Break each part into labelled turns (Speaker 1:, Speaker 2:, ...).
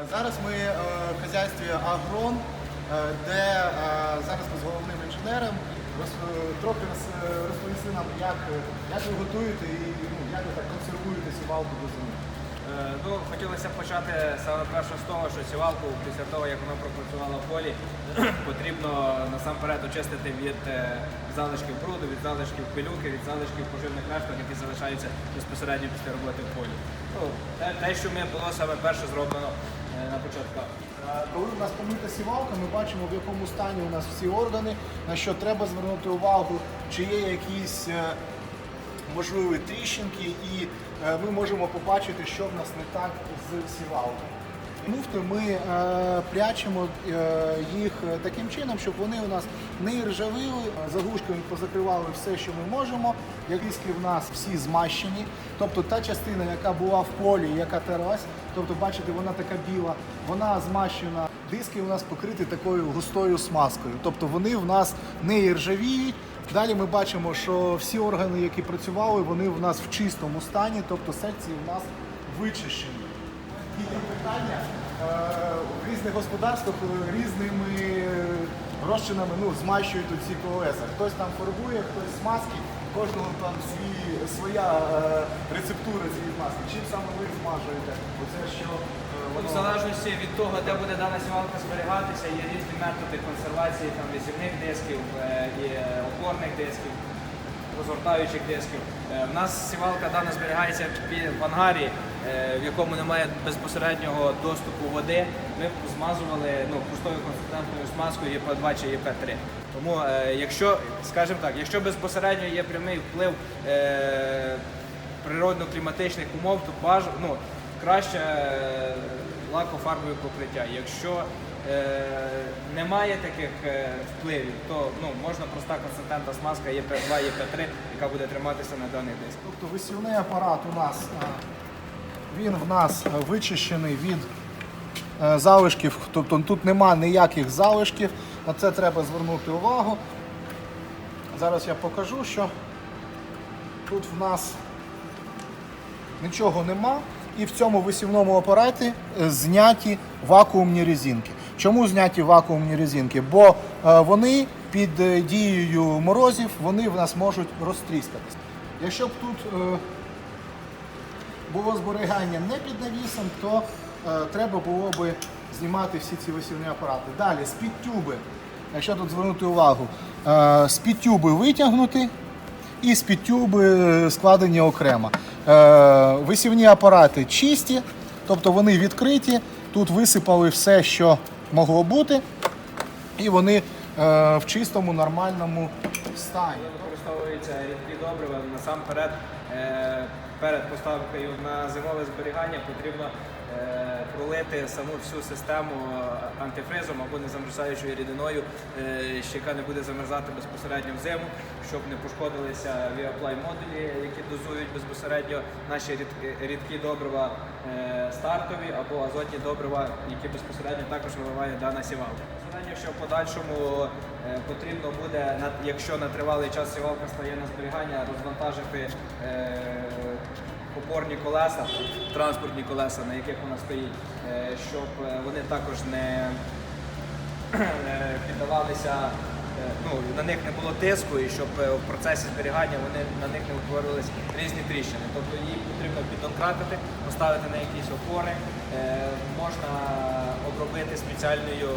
Speaker 1: Е, Зараз ми е, в хазяйстві Агрон, е, де зараз ми з головним інженером трохи розповісти нам, як, як ви готуєте і ну, як ви так консервуєте сівалку до зими.
Speaker 2: Ну, хотілося б почати саме перше з того, що сівалку після того, як вона пропрацювала в полі, потрібно насамперед очистити від залишків бруду, від залишків пилюки, від залишків поживних решток, які залишаються безпосередньо після роботи в полі. Ну, те, що ми було саме перше зроблено на початку.
Speaker 1: Е, Коли у нас помита сівалка, ми бачимо, в якому стані у нас всі органи, на що треба звернути увагу, чи є якісь е, можливі тріщинки, і е, ми можемо побачити, що в нас не так з сівалкою. Муфти ми е, прячемо е, їх таким чином, щоб вони у нас не іржавили, заглушками позакривали все, що ми можемо. Якіски в нас всі змащені. Тобто та частина, яка була в полі, яка терась, тобто, бачите, вона така біла, вона змащена. Диски у нас покриті такою густою смазкою. Тобто вони в нас не іржавіють. Далі ми бачимо, що всі органи, які працювали, вони в нас в чистому стані, тобто секції в нас вичищені. І питання в різних господарствах е, різними розчинами ну, змащують ці колеса. Хтось там фарбує, хтось смазки, кожного там свій, своя е, рецептура цієї маски. Чим саме ви змажуєте? Оце що е,
Speaker 2: В залежності від того, де буде дана сівалка зберігатися, є різні методи консервації там, вісівних дисків е, і е, опорних дисків, розгортаючих дисків. Е, В нас сівалка дана зберігається в ангарі, е, в якому немає безпосереднього доступу води. Ми змазували ну, пустою консистентною смазкою ЄП2 чи ЄП3. Тому, е, якщо, скажімо так, якщо безпосередньо є прямий вплив е, природно-кліматичних умов, то баж, ну, краще е, лакофарбове покриття. Якщо е, немає таких е, впливів, то ну, можна проста консистентна смазка ЄП2, ЄП3, яка буде триматися на даних дисках.
Speaker 1: Тобто висівний апарат у нас е, він в нас е, вичищений від е, залишків, тобто тут нема ніяких залишків. На це треба звернути увагу. Зараз я покажу, що тут в нас нічого нема. І в цьому висівному апараті е, зняті вакуумні резинки. Чому зняті вакуумні резинки? Бо вони під дією морозів вони в нас можуть розтріскатися. Якщо б тут було зберігання не під навісом, то е, треба було б знімати всі ці висівні апарати. Далі, з-під тюби, якщо тут звернути увагу, е, з-під тюби витягнути і з-під тюби складені окремо. Е, висівні апарати чисті, тобто вони відкриті, тут висипали все, що могло бути, і вони е, в чистому, нормальному стані.
Speaker 2: Використовуються рідкі добрива. Насамперед, е, перед поставкою на зимове зберігання потрібно е, пролити саму всю систему антифризом або незамерзаючою рідиною, е, яка не буде замерзати безпосередньо взиму, щоб не пошкодилися віаплай модулі, які дозують безпосередньо наші рідкі, добрива стартові або азотні добрива, які безпосередньо також виливає дана сівалка. Безпосередньо, що в подальшому е, потрібно буде, якщо на тривалий час сівалка стає на зберігання, розвантажити е, опорні колеса, транспортні колеса, на яких вона стоїть, е, щоб вони також не піддавалися, ну, на них не було тиску і щоб в процесі зберігання вони на них не утворились різні тріщини. Тобто її потрібно піддонкратити, поставити на якісь опори, можна обробити спеціальною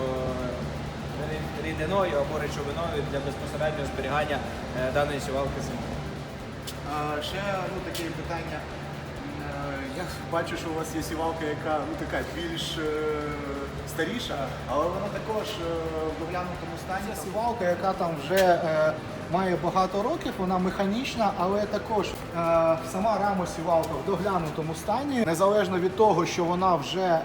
Speaker 2: рідиною або речовиною для безпосереднього зберігання е, даної сівалки.
Speaker 1: А, ще ну, таке питання. Е, Я бачу, що у вас є сівалка, яка ну, така більш е, старіша, але вона також е, в доглянутому стані. Це сівалка, яка там вже е, має багато років, вона механічна, але також е, сама рама сівалка в доглянутому стані, незалежно від того, що вона вже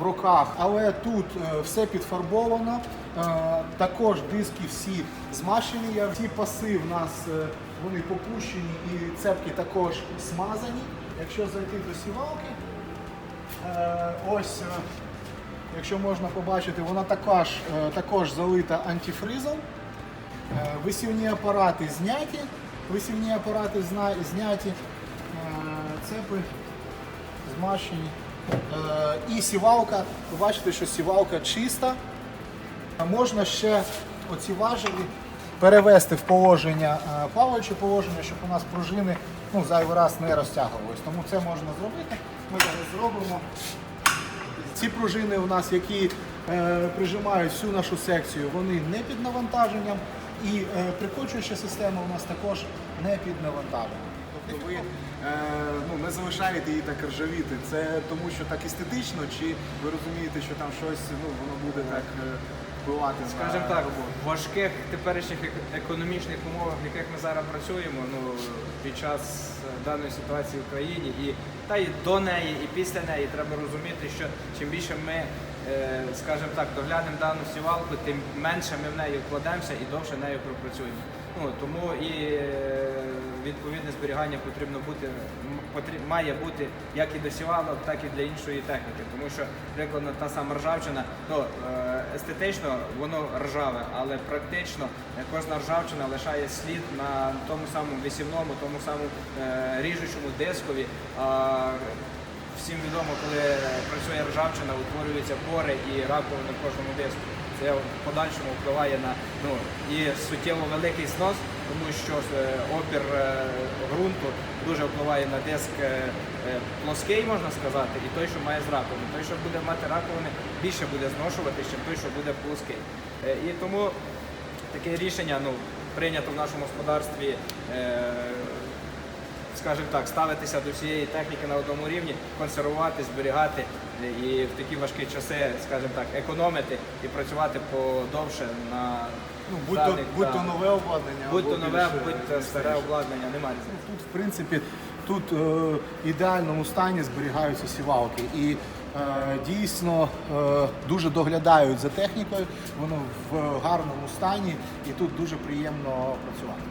Speaker 1: в руках, але тут все підфарбовано. Також диски всі змащені. Всі паси в нас вони попущені і цепки також смазані. Якщо зайти до сівалки, ось, якщо можна побачити, вона також, е, також залита антифризом. Е, Висівні апарати зняті, висівні апарати зняті, е, цепи змащені. І сівалка, ви бачите, що сівалка чиста. Можна ще оці важелі перевести в положення, плаваюче положення, щоб у нас пружини ну, зайвий раз не розтягувались. Тому це можна зробити. Ми зараз зробимо. Ці пружини у нас, які е, прижимають всю нашу секцію, вони не під навантаженням. І е, прикочуюча система у нас також не під навантаженням. Тобто ви е, ну, не залишаєте її так ржавіти. Це тому, що так естетично, чи ви розумієте, що там щось ну, воно буде так е, впливати
Speaker 2: Скажімо так, в важких теперішніх економічних умовах, в яких ми зараз працюємо, ну під час е, даної ситуації в країні, і та й до неї, і після неї треба розуміти, що чим більше ми, е, скажімо так, доглянемо дану сівалку, тим менше ми в неї вкладемося і довше нею пропрацюємо. Ну тому і відповідне зберігання потрібно бути має бути як і до сівалок, так і для іншої техніки. Тому що, прикладно, та сама ржавчина, ну е, естетично воно ржаве, але практично е, кожна ржавчина лишає слід на тому самому висівному, тому самому е, ріжучому дискові. Всім відомо, коли працює ржавчина, утворюються пори і раковини в кожному диску. Це в подальшому впливає на ну і суттєво великий знос, тому що е, опір е, ґрунту дуже впливає на диск е, плоский, можна сказати, і той, що має з раковини. Той, що буде мати раковини, більше буде зношувати, ніж той, що буде плоский. І тому таке рішення ну, прийнято в нашому господарстві. Скажімо так, ставитися до всієї техніки на одному рівні, консервувати, зберігати і в такі важкі часи, скажімо так, економити і працювати подовше на
Speaker 1: Ну, будь то,
Speaker 2: даних,
Speaker 1: будь то
Speaker 2: да.
Speaker 1: нове обладнання,
Speaker 2: будь
Speaker 1: або
Speaker 2: то нове,
Speaker 1: більш,
Speaker 2: будь то старе обладнання, немає різниці.
Speaker 1: Тут, в принципі, тут е, в ідеальному стані зберігаються сівалки. І е, дійсно е, дуже доглядають за технікою, воно в гарному стані і тут дуже приємно працювати.